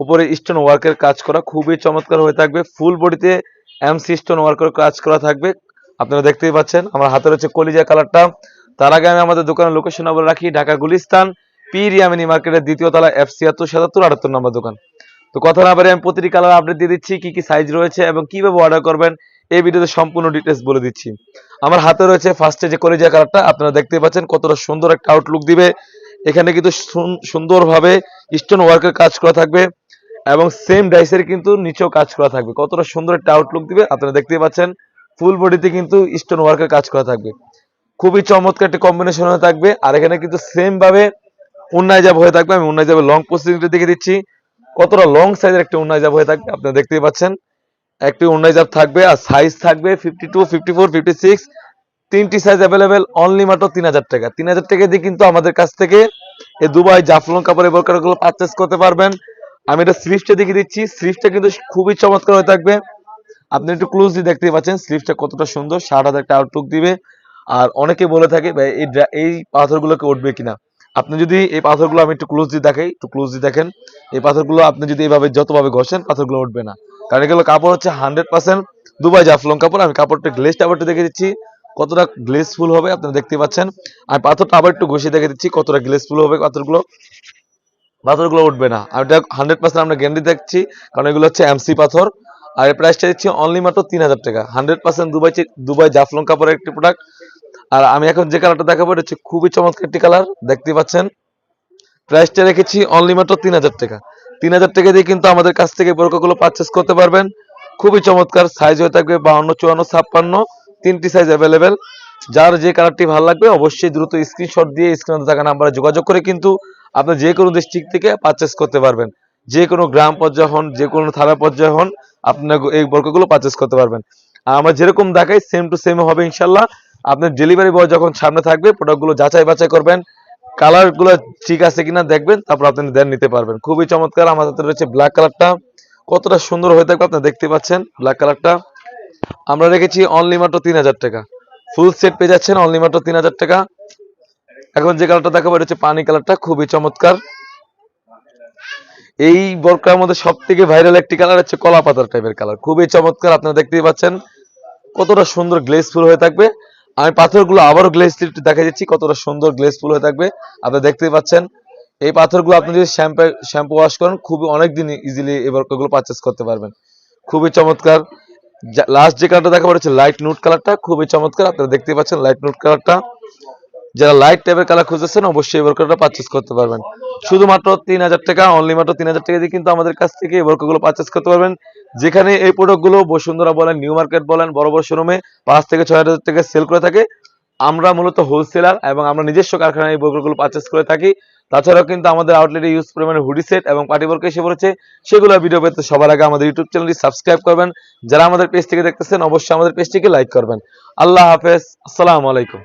উপরে স্টোন ওয়ার্কের কাজ করা খুবই চমৎকার হয়ে থাকবে। ফুল বডিতে এমসি স্টোন ওয়ার্কের কাজ করা থাকবে। আপনারা দেখতেই পাচ্ছেন, আমার হাতে রয়েছে কলিজা কালারটা তার আগে আমি আমাদের দোকানের লোকেশন বলে রাখি, ঢাকা গুলিস্তান পীর ইয়ামিনী মার্কেটের দ্বিতীয় তলা এফ ছিয়াত্তর সাতাত্তর আটাত্তর নম্বর দোকান। তো কথা না বলে আমি প্রতিটি কালার আপডেট দিয়ে দিচ্ছি, কি কি সাইজ রয়েছে এবং কীভাবে অর্ডার করবেন, এই ভিডিওতে সম্পূর্ণ ডিটেলস বলে দিচ্ছি। আমার হাতে রয়েছে ফার্স্টে যে কলিজা কালারটা আপনারা দেখতে পাচ্ছেন কতটা সুন্দর একটা আউটলুক দিবে। এখানে কিন্তু সুন- সুন্দরভাবে স্টোন ওয়ার্কের কাজ করা থাকবে এবং সেম ডাইসের কিন্তু নিচেও কাজ করা থাকবে। কতটা সুন্দর একটা আউটলুক দিবে, আপনারা দেখতেই পাচ্ছেন ফুল বডিতে কিন্তু স্টোন ওয়ার্কের কাজ করা থাকবে। খুবই চমৎকার একটা কম্বিনেশন হয়ে থাকবে, আর এখানে কিন্তু সেম ভাবে উন্নয় জাব হয়ে থাকবে, আমি উন্নয় লং প্রসিডিংটা দেখে দিচ্ছি। কতটা লং সাইজের একটা উন্নয় জাব হয়ে থাকবে, আপনারা দেখতেই পাচ্ছেন। একটি উন্নয় জাব থাকবে, আর সাইজ থাকবে fifty two fifty four fifty six তিনটি সাইজ অ্যাভেলেবেল অনলি মাত্র তিন হাজার টাকা। তিন হাজার টাকা দিয়ে কিন্তু আমাদের কাছ থেকে এই দুবাই জাফলং কাপড়ের বোরকাগুলো পারচেস করতে পারবেন। আমি এটা স্লিপটা দেখিয়ে দিচ্ছি। স্লিপটা কিন্তু খুবই চমৎকার হয়ে থাকবে। আপনি একটু ক্লোজলি দেখতেই পাচ্ছেন স্লিপটা কতটা সুন্দর হাজার একটা আউটলুক দিবে। আর অনেকে বলে থাকে এই এই পাথরগুলোকে উঠবে কিনা? আপনি যদি এই পাথরগুলো আমি একটু ক্লোজলি দেখাই, একটু ক্লোজলি দেখেন, এই পাথরগুলো আপনি যদি এইভাবে যতভাবে ঘষেন, পাথরগুলো উঠবে না। কারণ এগুলো কাপড় হচ্ছে হান্ড্রেড পার্সেন্ট দুবাই জাফলং কাপড়। আমি কাপড়টা গ্লেস টাপড়টা দেখে দিচ্ছি। কতটা গ্লেসফুল হবে আপনারা দেখতে পাচ্ছেন। আমি পাথরটা আবার একটু ঘষে দেখে দিচ্ছি, কতটা গ্লেসফুল হবে পাথরগুলো। পাথরগুলো উঠবে না। আমি এটা হান্ড্রেড পার্সেন্ট আমরা গ্যারান্টি দেখছি, কারণ এগুলো হচ্ছে এমসি পাথর। আর এই প্রাইসটা দিচ্ছি অনলি মাত্র তিন হাজার টাকা। Hundred percent Dubai Dubai Jaflong কাপড়ের একটি প্রোডাক্ট আর আমি এখন যে কালারটা দেখাবো, এটা হচ্ছে খুবই চমৎকার একটি কালার দেখতে পাচ্ছেন। প্রাইসটা রেখেছি অনলি মাত্র তিন হাজার টাকা। তিন হাজার টাকা দিয়ে কিন্তু আমাদের কাছ থেকে বোরকাগুলো পারচেস করতে পারবেন। খুবই চমৎকার সাইজ হয়ে থাকবে বাউন্ন, চুয়ান্ন, ছাপ্পান্ন। তিনটি সাইজ অ্যাভেলেবেল যার যে কালারটি ভালো লাগবে, অবশ্যই দ্রুত স্ক্রিনশট দিয়ে স্ক্রিনে থাকা নাম্বারে যোগাযোগ করে কিন্তু আপনি যে কোনো ডিস্ট্রিক্ট থেকে পারচেস করতে পারবেন। যে কোনো গ্রাম পর্যায়ে হন, যে কোনো থানা পর্যায়ে হন আপনার এই বোরকাগুলো পারচেস করতে পারবেন। আর আমরা যেরকম দেখাই সেম টু সেম হবে ইনশাল্লাহ আপনার ডেলিভারি বয় যখন সামনে থাকবে প্রোডাক্টগুলো যাচাই বাছাই করবেন। কালারগুলো ঠিক আছে কিনা দেখবেন, তারপর আপনি দেন নিতে পারবেন। খুবই চমৎকার হাতে রয়েছে ব্ল্যাক কালারটা কতটা সুন্দর হয়ে থাকবে আপনি দেখতে পাচ্ছেন ব্ল্যাক কালারটা আমরা রেখেছি অনলি মাত্র তিন হাজার টাকা। ফুল সেট পেয়ে যাচ্ছেন অনলি মাত্র তিন হাজার টাকা। এখন যে কালারটা দেখাবো, এটা হচ্ছে পানি কালারটা খুবই চমৎকার। এই বরকার মধ্যে সব থেকে ভাইরাল একটি কালার হচ্ছে কলা পাতার টাইপের কালার খুবই চমৎকার, আপনারা দেখতেই পাচ্ছেন। কতটা সুন্দর গ্লেসফুল হয়ে থাকবে। আমি পাথরগুলো আবারও গ্লেস দেখা দিচ্ছি, কতটা সুন্দর গ্লেসফুল হয়ে থাকবে। আপনারা দেখতেই পাচ্ছেন। এই পাথরগুলো আপনি যদি শ্যাম্পু শ্যাম্পু ওয়াশ করেন, খুবই অনেক দিন ইজিলি এই বরকাগুলো পারচেস করতে পারবেন। খুবই চমৎকার। লাস্ট যে কালারটা দেখা হচ্ছে লাইট নুট কালারটা খুবই চমৎকার, আপনারা দেখতেই পাচ্ছেন লাইট নুট কালারটা যারা লাইট টাইপের কালার খুঁজেছেন অবশ্যই এই বোরকাটা পারচেস করতে পারবেন। শুধুমাত্র তিন হাজার টাকা অনলি মাত্র তিন হাজার টাকা দিয়ে কিন্তু আমাদের কাছ থেকে এই বোরকাগুলো পারচেস করতে পারবেন। যেখানে এই প্রোডাক্টগুলো বসুন্ধরা বলেন নিউ মার্কেট বলেন, বড় বড় শোরুমে পাঁচ থেকে ছয় হাজার টাকা সেল করে থাকে। আমরা মূলত হোলসেলার এবং আমরা নিজস্ব কারখানায় এই বোরকাগুলো পারচেস করে থাকি। তাছাড়াও কিন্তু আমাদের আউটলেটে ইউজ পরিমাণে হুডি সেট এবং পার্টি বর্ক এসে পড়েছে, সেগুলো ভিডিও পেতে সবার আগে আমাদের ইউটিউব চ্যানেলটি সাবস্ক্রাইব করবেন। যারা আমাদের পেজ থেকে দেখতেছেন, অবশ্যই আমাদের পেজটিকে লাইক করবেন। আল্লাহ হাফেজ, আসসালামু আলাইকুম।